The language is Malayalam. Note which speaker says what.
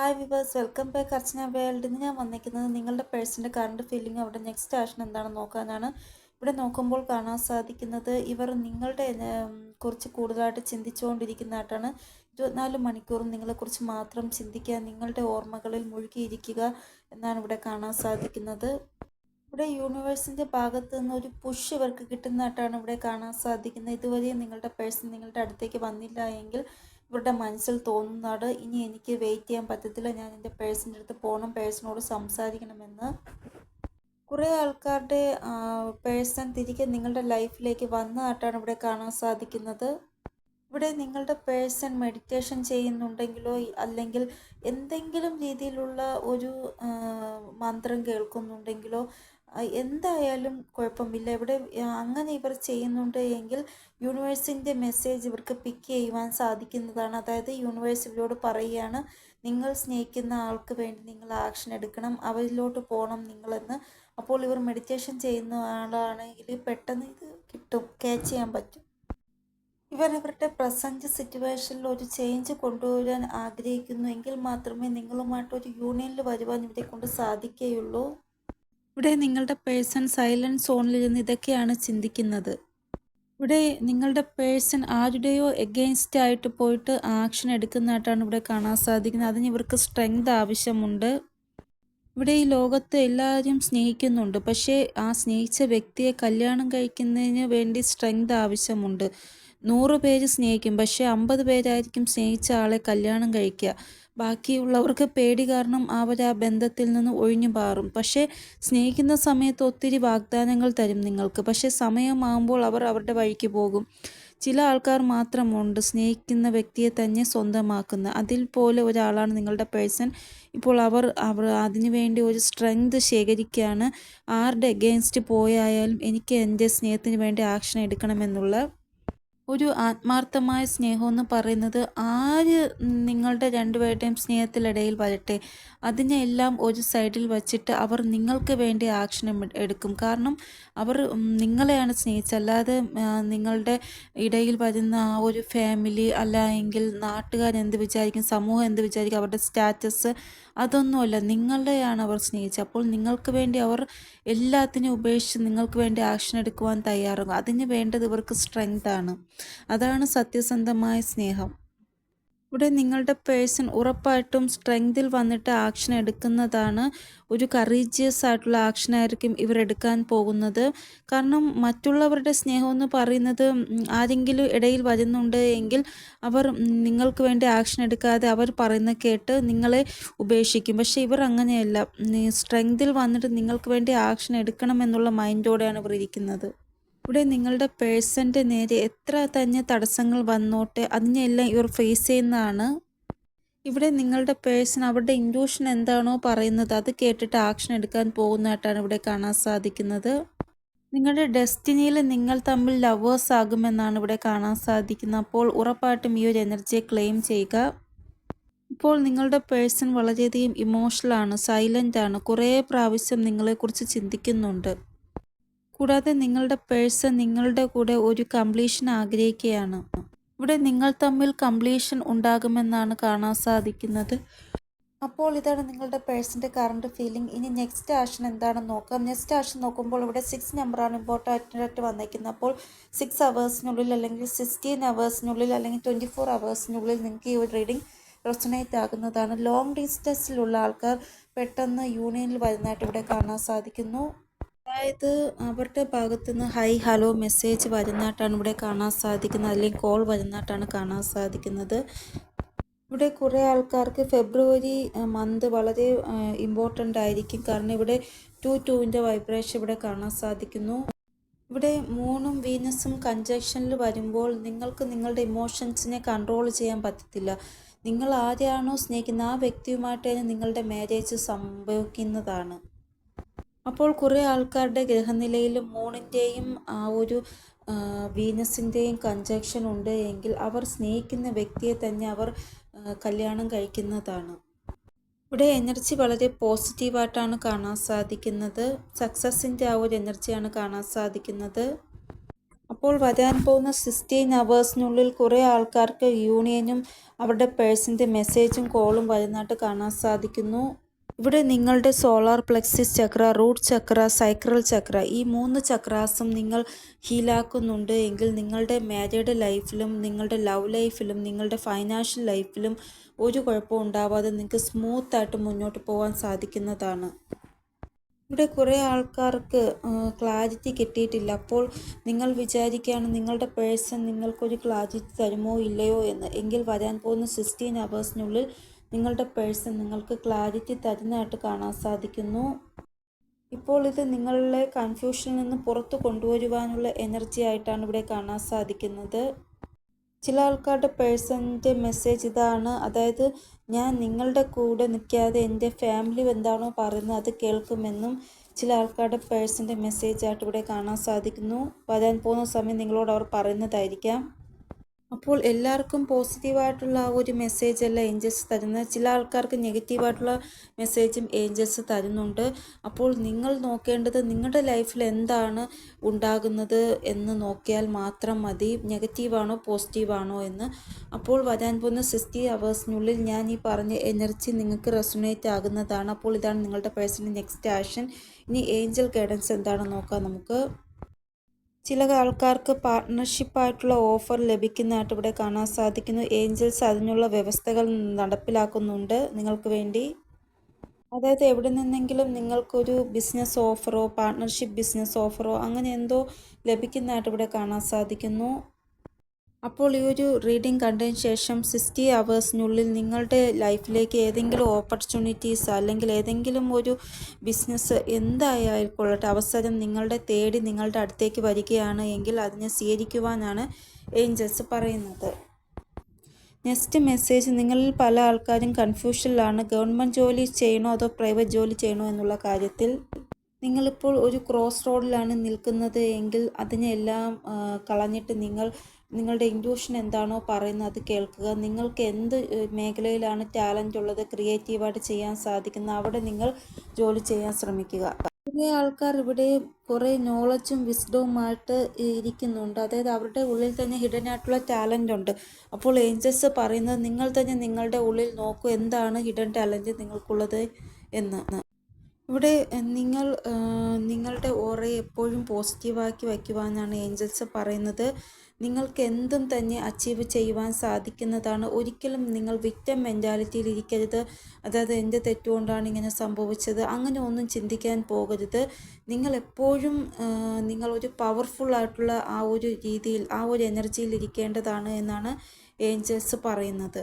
Speaker 1: Hi viewers welcome back Archana world ഇന്ന് ഞാൻ വന്നിരിക്കുന്നത് നിങ്ങളുടെ പേഴ്സിന്റെ കറണ്ട് ഫീലിംഗ് അവിടെ നെക്സ്റ്റ് ആക്ഷൻ എന്താണെന്ന് നോക്കാനാണ്. ഇവിടെ നോക്കുമ്പോൾ കാണാൻ സാധിക്കുന്നത് ഇവർ നിങ്ങളുടെ കുറച്ച് കൂടുതലായിട്ട് ചിന്തിച്ചുകൊണ്ടിരിക്കുന്നതായിട്ടാണ്. ഇരുപത്തിനാല് മണിക്കൂറും നിങ്ങളെക്കുറിച്ച് മാത്രം ചിന്തിക്കുക നിങ്ങളുടെ ഓർമ്മകളിൽ മുഴുകിയിരിക്കുക എന്നാണ് ഇവിടെ കാണാൻ സാധിക്കുന്നത്. ഇവിടെ യൂണിവേഴ്സിന്റെ ഭാഗത്ത് നിന്ന് ഒരു പുഷ് ഇവർക്ക് കിട്ടുന്നതായിട്ടാണ് ഇവിടെ കാണാൻ സാധിക്കുന്നത്. ഇതുവരെയും നിങ്ങളുടെ പേഴ്സൺ നിങ്ങളുടെ അടുത്തേക്ക് വന്നില്ല എങ്കിൽ ഇവരുടെ മനസ്സിൽ തോന്നുന്നത് ഇനി എനിക്ക് വെയിറ്റ് ചെയ്യാൻ പറ്റത്തില്ല ഞാൻ എന്റെ പേഴ്സിന്റെ അടുത്ത് പോകണം പേഴ്സണോട് സംസാരിക്കണമെന്ന്. കുറേ ആൾക്കാരുടെ പേഴ്സൺ തിരികെ നിങ്ങളുടെ ലൈഫിലേക്ക് വന്നതായിട്ടാണ് ഇവിടെ കാണാൻ സാധിക്കുന്നത്. ഇവിടെ നിങ്ങളുടെ പേഴ്സൺ മെഡിറ്റേഷൻ ചെയ്യുന്നുണ്ടെങ്കിലോ അല്ലെങ്കിൽ എന്തെങ്കിലും രീതിയിലുള്ള ഒരു മന്ത്രം കേൾക്കുന്നുണ്ടെങ്കിലോ എന്തായാലും കുഴപ്പമില്ല. ഇവിടെ അങ്ങനെ ഇവർ ചെയ്യുന്നുണ്ട് എങ്കിൽ യൂണിവേഴ്സിന്റെ മെസ്സേജ് ഇവർക്ക് പിക്ക് ചെയ്യുവാൻ സാധിക്കുന്നതാണ്. അതായത് യൂണിവേഴ്സ് ഇവരോട് പറയുകയാണ് നിങ്ങൾ സ്നേഹിക്കുന്ന ആൾക്ക് വേണ്ടി നിങ്ങൾ ആക്ഷൻ എടുക്കണം. അവരിലോട്ട് പോകണം നിങ്ങളെന്ന്. അപ്പോൾ ഇവർ മെഡിറ്റേഷൻ ചെയ്യുന്ന ആളാണെങ്കിൽ പെട്ടെന്ന് ഇത് കിട്ടും. ക്യാച്ച് ചെയ്യാൻ പറ്റും. ഇവർ ഇവരുടെ പ്രസന്റ് സിറ്റുവേഷനിൽ ഒരു ചേഞ്ച് കൊണ്ടുവരാൻ ആഗ്രഹിക്കുന്നു എങ്കിൽ മാത്രമേ നിങ്ങളുമായിട്ട് ഒരു യൂണിയനിൽ വരുവാൻ ഇവരെ കൊണ്ട് സാധിക്കുകയുള്ളൂ. ഇവിടെ നിങ്ങളുടെ പേഴ്സൺ സൈലൻസ് സോണിലിരുന്ന് ഇതൊക്കെയാണ് ചിന്തിക്കുന്നത്. ഇവിടെ നിങ്ങളുടെ പേഴ്സൺ ആരുടെയോ എഗെയിൻസ്റ്റ് ആയിട്ട് പോയിട്ട് ആക്ഷൻ എടുക്കുന്നതായിട്ടാണ് ഇവിടെ കാണാൻ സാധിക്കുന്നത്. അതിന് ഇവർക്ക് സ്ട്രെങ്ത് ആവശ്യമുണ്ട്. ഇവിടെ ഈ ലോകത്ത് എല്ലാവരും സ്നേഹിക്കുന്നുണ്ട്. പക്ഷേ ആ സ്നേഹിച്ച വ്യക്തിയെ കല്യാണം കഴിക്കുന്നതിന് വേണ്ടി സ്ട്രെങ്ത് ആവശ്യമുണ്ട്. നൂറ് പേര് സ്നേഹിക്കും. പക്ഷേ അമ്പത് പേരായിരിക്കും സ്നേഹിച്ച ആളെ കല്യാണം കഴിക്കുക. ബാക്കിയുള്ളവർക്ക് പേടി കാരണം അവർ ആ ബന്ധത്തിൽ നിന്ന് ഒഴിഞ്ഞു മാറും. പക്ഷേ സ്നേഹിക്കുന്ന സമയത്ത് ഒത്തിരി വാഗ്ദാനങ്ങൾ തരും നിങ്ങൾക്ക്. പക്ഷേ സമയമാകുമ്പോൾ അവർ അവരുടെ വഴിക്ക് പോകും. ചില ആൾക്കാർ മാത്രമുണ്ട് സ്നേഹിക്കുന്ന വ്യക്തിയെ തന്നെ സ്വന്തമാക്കുന്ന. അതിൽ പോലെ ഒരാളാണ് നിങ്ങളുടെ പേഴ്സൺ. ഇപ്പോൾ അവർ അവർ അതിനുവേണ്ടി ഒരു സ്ട്രെങ്ത് ശേഖരിക്കുകയാണ്. ആരുടെ എഗെയിൻസ്റ്റ് പോയായാലും എനിക്ക് എന്റെ സ്നേഹത്തിന് വേണ്ടി ആക്ഷൻ എടുക്കണമെന്നുള്ള ഒരു ആത്മാർത്ഥമായ സ്നേഹം എന്ന് പറയുന്നത് ആര് നിങ്ങളുടെ രണ്ടുപേരുടെയും സ്നേഹത്തിലിടയിൽ വരട്ടെ? അതിനെ എല്ലാം ഒരു സൈഡിൽ വച്ചിട്ട് അവർ നിങ്ങൾക്ക് വേണ്ടി ആക്ഷൻ എടുക്കും. കാരണം അവർ നിങ്ങളെയാണ് സ്നേഹിച്ചത്. അല്ലാതെ നിങ്ങളുടെ ഇടയിൽ വരുന്ന ആ ഒരു ഫാമിലി അല്ല എങ്കിൽ നാട്ടുകാരെന്ത് വിചാരിക്കും സമൂഹം എന്ത് വിചാരിക്കും അവരുടെ സ്റ്റാറ്റസ് അതൊന്നുമല്ല. നിങ്ങളുടെയാണ് അവർ സ്നേഹിച്ചത്. അപ്പോൾ നിങ്ങൾക്ക് വേണ്ടി അവർ എല്ലാത്തിനും ഉപേക്ഷിച്ച് നിങ്ങൾക്ക് വേണ്ടി ആക്ഷൻ എടുക്കുവാൻ തയ്യാറാകും. അതിന് വേണ്ടത് ഇവർക്ക് ആണ്. അതാണ് സത്യസന്ധമായ സ്നേഹം. ഇവിടെ നിങ്ങളുടെ പേഴ്സൺ ഉറപ്പായിട്ടും സ്ട്രെങ്തിൽ വന്നിട്ട് ആക്ഷൻ എടുക്കുന്നതാണ് ഒരു കറീജിയസ് ആയിട്ടുള്ള ആക്ഷൻ ആയിരിക്കും ഇവർ എടുക്കാൻ പോകുന്നത്. കാരണം മറ്റുള്ളവരുടെ സ്നേഹം എന്ന് പറയുന്നത് ആരെങ്കിലും ഇടയിൽ വരുന്നുണ്ട് എങ്കിൽ അവർ നിങ്ങൾക്ക് വേണ്ടി ആക്ഷൻ എടുക്കാതെ അവർ പറയുന്ന കേട്ട് നിങ്ങളെ ഉപേക്ഷിക്കും. പക്ഷേ ഇവർ അങ്ങനെയല്ല. സ്ട്രെങ്തിൽ വന്നിട്ട് നിങ്ങൾക്ക് വേണ്ടി ആക്ഷൻ എടുക്കണം എടുക്കണമെന്നുള്ള മൈൻഡോടെയാണ് ഇവർ ഇരിക്കുന്നത്. ഇവിടെ നിങ്ങളുടെ പേഴ്സന്റെ നേരെ എത്ര തന്നെ തടസ്സങ്ങൾ വന്നോട്ടെ അതിനെല്ലാം ഇവർ ഫേസ് ചെയ്യുന്നതാണ്. ഇവിടെ നിങ്ങളുടെ പേഴ്സൺ അവരുടെ ഇൻഡ്യൂഷൻ എന്താണോ പറയുന്നത് അത് കേട്ടിട്ട് ആക്ഷൻ എടുക്കാൻ പോകുന്നതായിട്ടാണ് ഇവിടെ കാണാൻ സാധിക്കുന്നത്. നിങ്ങളുടെ ഡെസ്റ്റിനിയിൽ നിങ്ങൾ തമ്മിൽ ലവേഴ്സ് ആകുമെന്നാണ് ഇവിടെ കാണാൻ സാധിക്കുന്നത്. അപ്പോൾ ഉറപ്പായിട്ടും ഈ ഒരു എനർജിയെ ക്ലെയിം ചെയ്യുക. ഇപ്പോൾ നിങ്ങളുടെ പേഴ്സൺ വളരെയധികം ഇമോഷണലാണ് സൈലന്റ് ആണ്. കുറേ പ്രാവശ്യം നിങ്ങളെക്കുറിച്ച് ചിന്തിക്കുന്നുണ്ട്. കൂടാതെ നിങ്ങളുടെ പേഴ്സൺ നിങ്ങളുടെ കൂടെ ഒരു കംപ്ലീഷൻ ആഗ്രഹിക്കുകയാണ്. ഇവിടെ നിങ്ങൾ തമ്മിൽ കംപ്ലീഷൻ ഉണ്ടാകുമെന്നാണ് കാണാൻ സാധിക്കുന്നത്. അപ്പോൾ ഇതാണ് നിങ്ങളുടെ പേഴ്സന്റെ കറണ്ട് ഫീലിംഗ് ഇനി നെക്സ്റ്റ് ആഷൻ എന്താണെന്ന് നോക്കാം. നെക്സ്റ്റ് ആഷൻ നോക്കുമ്പോൾ ഇവിടെ സിക്സ് നമ്പറാണ് ഇമ്പോർട്ടന്റ് ആയിട്ട് വന്നേക്കുന്നത് അപ്പോൾ സിക്സ് അവേഴ്സിനുള്ളിൽ അല്ലെങ്കിൽ സിക്സ്റ്റീൻ അവേഴ്സിനുള്ളിൽ അല്ലെങ്കിൽ ട്വന്റി ഫോർ അവേഴ്സിനുള്ളിൽ നിങ്ങൾക്ക് ഈ ഒരു റീഡിംഗ് റെസണേറ്റ് ആകുന്നതാണ്. ലോങ് ഡിസ്റ്റൻസിലുള്ള ആൾക്കാർ പെട്ടെന്ന് യൂണിയനിൽ വരുന്നതായിട്ട് ഇവിടെ കാണാൻ സാധിക്കുന്നു. അതായത് അവരുടെ ഭാഗത്തുനിന്ന് ഹൈ ഹലോ മെസ്സേജ് വരുന്നതായിട്ടാണ് ഇവിടെ കാണാൻ സാധിക്കുന്നത്. അല്ലെങ്കിൽ കോൾ വരുന്നതായിട്ടാണ് കാണാൻ സാധിക്കുന്നത്. ഇവിടെ കുറേ ആൾക്കാർക്ക് ഫെബ്രുവരി മന്ത് വളരെ ഇമ്പോർട്ടന്റ് ആയിരിക്കും. കാരണം ഇവിടെ ടു ടുവിന്റെ വൈബ്രേഷൻ ഇവിടെ കാണാൻ സാധിക്കുന്നു. ഇവിടെ മൂണും വീനസും കഞ്ചക്ഷനിൽ വരുമ്പോൾ നിങ്ങൾക്ക് നിങ്ങളുടെ ഇമോഷൻസിനെ കൺട്രോൾ ചെയ്യാൻ പറ്റത്തില്ല. നിങ്ങൾ ആരെയാണോ സ്നേഹിക്കുന്നത് ആ വ്യക്തിയുമായിട്ട് നിങ്ങളുടെ മാരേജ് സംഭവിക്കുന്നതാണ്. അപ്പോൾ കുറേ ആൾക്കാരുടെ ഗ്രഹനിലയിൽ മൂണിന്റെയും ആ ഒരു വീനസിന്റെയും കൺജക്ഷൻ ഉണ്ട് എങ്കിൽ അവർ സ്നേഹിക്കുന്ന വ്യക്തിയെ തന്നെ അവർ കല്യാണം കഴിക്കുന്നതാണ്. ഇവിടെ എനർജി വളരെ പോസിറ്റീവായിട്ടാണ് കാണാൻ സാധിക്കുന്നത്. സക്സസിന്റെ ആ ഒരു എനർജിയാണ് കാണാൻ സാധിക്കുന്നത്. അപ്പോൾ വരാൻ പോകുന്ന സിക്സ്റ്റീൻ അവേഴ്സിനുള്ളിൽ കുറേ ആൾക്കാർക്ക് യൂണിയനും അവരുടെ പേഴ്സിന്റെ മെസ്സേജും കോളും വരുന്നതായിട്ട് കാണാൻ സാധിക്കുന്നു. ഇവിടെ നിങ്ങളുടെ സോളാർ പ്ലെക്സിസ് ചക്ര റൂട്ട് ചക്ര സൈക്രൽ ചക്ര ഈ മൂന്ന് ചക്രാസും നിങ്ങൾ ഹീലാക്കുന്നുണ്ട് എങ്കിൽ നിങ്ങളുടെ മാരീഡ് ലൈഫിലും നിങ്ങളുടെ ലവ് ലൈഫിലും നിങ്ങളുടെ ഫൈനാൻഷ്യൽ ലൈഫിലും ഒരു കുഴപ്പവും ഉണ്ടാവാതെ നിങ്ങൾക്ക് സ്മൂത്തായിട്ട് മുന്നോട്ട് പോകാൻ സാധിക്കുന്നതാണ്. ഇവിടെ കുറേ ആൾക്കാർക്ക് ക്ലാരിറ്റി കിട്ടിയിട്ടില്ല. അപ്പോൾ നിങ്ങൾ വിചാരിക്കുകയാണ് നിങ്ങളുടെ പേഴ്സൺ നിങ്ങൾക്കൊരു ക്ലാരിറ്റി തരുമോ ഇല്ലയോ എന്ന്. എങ്കിൽ വരാൻ പോകുന്ന സിക്സ്റ്റീൻ അവേഴ്സിനുള്ളിൽ നിങ്ങളുടെ പേഴ്സൺ നിങ്ങൾക്ക് ക്ലാരിറ്റി തരുന്നതായിട്ട് കാണാൻ സാധിക്കുന്നു. ഇപ്പോൾ ഇത് നിങ്ങളുടെ കൺഫ്യൂഷനിൽ നിന്ന് പുറത്തു കൊണ്ടുവരുവാനുള്ള എനർജി ആയിട്ടാണ് ഇവിടെ കാണാൻ സാധിക്കുന്നത്. ചില ആൾക്കാരുടെ പേഴ്സണിന്റെ മെസ്സേജ് ഇതാണ്. അതായത് ഞാൻ നിങ്ങളുടെ കൂടെ നിൽക്കാതെ എന്റെ ഫാമിലി എന്താണോ പറയുന്നത് അത് കേൾക്കുമെന്നും ചില ആൾക്കാരുടെ പേഴ്സന്റെ മെസ്സേജ് ആയിട്ട് ഇവിടെ കാണാൻ സാധിക്കുന്നു. വരാൻ പോകുന്ന സമയം നിങ്ങളോട് അവർ പറയുന്നതായിരിക്കാം. അപ്പോൾ എല്ലാവർക്കും പോസിറ്റീവായിട്ടുള്ള ആ ഒരു മെസ്സേജ് അല്ല ഏഞ്ചൽസ് തരുന്നത്. ചില ആൾക്കാർക്ക് നെഗറ്റീവായിട്ടുള്ള മെസ്സേജും ഏഞ്ചൽസ് തരുന്നുണ്ട്. അപ്പോൾ നിങ്ങൾ നോക്കേണ്ടത് നിങ്ങളുടെ ലൈഫിൽ എന്താണ് ഉണ്ടാകുന്നത് എന്ന് നോക്കിയാൽ മാത്രം മതി. നെഗറ്റീവാണോ പോസിറ്റീവാണോ എന്ന്. അപ്പോൾ വരാൻ പോകുന്ന സിക്സ്റ്റി അവേഴ്സിനുള്ളിൽ ഞാൻ ഈ പറഞ്ഞ എനർജി നിങ്ങൾക്ക് റെസൊണേറ്റ് ആകുന്നതാണ്. അപ്പോൾ ഇതാണ് നിങ്ങളുടെ പേഴ്സണൽ നെക്സ്റ്റ് ആക്ഷൻ ഇനി ഏഞ്ചൽ ഗൈഡൻസ് എന്താണെന്ന് നോക്കാം നമുക്ക്. ചില ആൾക്കാർക്ക് പാർട്ട്ണർഷിപ്പായിട്ടുള്ള ഓഫർ ലഭിക്കുന്നതായിട്ട് ഇവിടെ കാണാൻ സാധിക്കുന്നു. ഏഞ്ചൽസ് അതിനുള്ള വ്യവസ്ഥകൾ നടപ്പിലാക്കുന്നുണ്ട്. നിങ്ങൾക്ക് വേണ്ടി. അതായത് എവിടെ നിന്നെങ്കിലും നിങ്ങൾക്കൊരു ബിസിനസ് ഓഫറോ പാർട്ട്ണർഷിപ്പ് ബിസിനസ് ഓഫറോ അങ്ങനെ എന്തോ ലഭിക്കുന്നതായിട്ട് ഇവിടെ കാണാൻ സാധിക്കുന്നു. അപ്പോൾ ഈ ഒരു റീഡിംഗ് കണ്ടതിന് ശേഷം സിക്സ്റ്റി അവേഴ്സിനുള്ളിൽ നിങ്ങളുടെ ലൈഫിലേക്ക് ഏതെങ്കിലും ഓപ്പർച്യൂണിറ്റീസ് അല്ലെങ്കിൽ ഏതെങ്കിലും ഒരു ബിസിനസ് എന്തായായിക്കൊള്ളട്ടെ അവസരം നിങ്ങളുടെ തേടി നിങ്ങളുടെ അടുത്തേക്ക് വരികയാണ് എങ്കിൽ അതിനെ സ്വീകരിക്കുവാനാണ് ഏഞ്ചൽസ് പറയുന്നത്. നെക്സ്റ്റ് മെസ്സേജ് നിങ്ങളിൽ പല ആൾക്കാരും കൺഫ്യൂഷനിലാണ് ഗവൺമെന്റ് ജോലി ചെയ്യണോ അതോ പ്രൈവറ്റ് ജോലി ചെയ്യണോ എന്നുള്ള കാര്യത്തിൽ നിങ്ങളിപ്പോൾ ഒരു ക്രോസ് റോഡിലാണ് നിൽക്കുന്നത് എങ്കിൽ അതിനെല്ലാം കളഞ്ഞിട്ട് നിങ്ങൾ നിങ്ങളുടെ ഇൻഡ്യൂഷൻ എന്താണോ പറയുന്നത് അത് കേൾക്കുക. നിങ്ങൾക്ക് എന്ത് മേഖലയിലാണ് ടാലന്റ് ഉള്ളത് ക്രിയേറ്റീവായിട്ട് ചെയ്യാൻ സാധിക്കുന്നത് അവിടെ നിങ്ങൾ ജോലി ചെയ്യാൻ ശ്രമിക്കുക. കുറേ ആൾക്കാർ ഇവിടെ കുറേ നോളജും വിസ്ഡവുമായിട്ട് ഇരിക്കുന്നുണ്ട്. അതായത് അവരുടെ ഉള്ളിൽ തന്നെ ഹിഡൻ ആയിട്ടുള്ള ടാലന്റ് ഉണ്ട്. അപ്പോൾ ഏഞ്ചൽസ് പറയുന്നത് നിങ്ങൾ തന്നെ നിങ്ങളുടെ ഉള്ളിൽ നോക്കൂ എന്താണ് ഹിഡൻ ടാലന്റ് നിങ്ങൾക്കുള്ളത് എന്ന്. ഇവിടെ നിങ്ങൾ നിങ്ങളുടെ ഓറയെ എപ്പോഴും പോസിറ്റീവാക്കി വയ്ക്കുവാനാണ് ഏഞ്ചൽസ് പറയുന്നത്. നിങ്ങൾക്ക് എന്തും തന്നെ അച്ചീവ് ചെയ്യുവാൻ സാധിക്കുന്നതാണ്. ഒരിക്കലും നിങ്ങൾ വിക്റ്റം മെന്റാലിറ്റിയിൽ ഇരിക്കരുത്. അതായത് എന്റെ തെറ്റുകൊണ്ടാണ് ഇങ്ങനെ സംഭവിച്ചത്? അങ്ങനെ ഒന്നും ചിന്തിക്കാൻ പോകരുത്. നിങ്ങൾ എപ്പോഴും നിങ്ങൾ ഒരു പവർഫുൾ ആയിട്ടുള്ള ആ ഒരു രീതിയിൽ ആ ഒരു എനർജിയിൽ ഇരിക്കേണ്ടതാണ് എന്നാണ് ഏഞ്ചൽസ് പറയുന്നത്.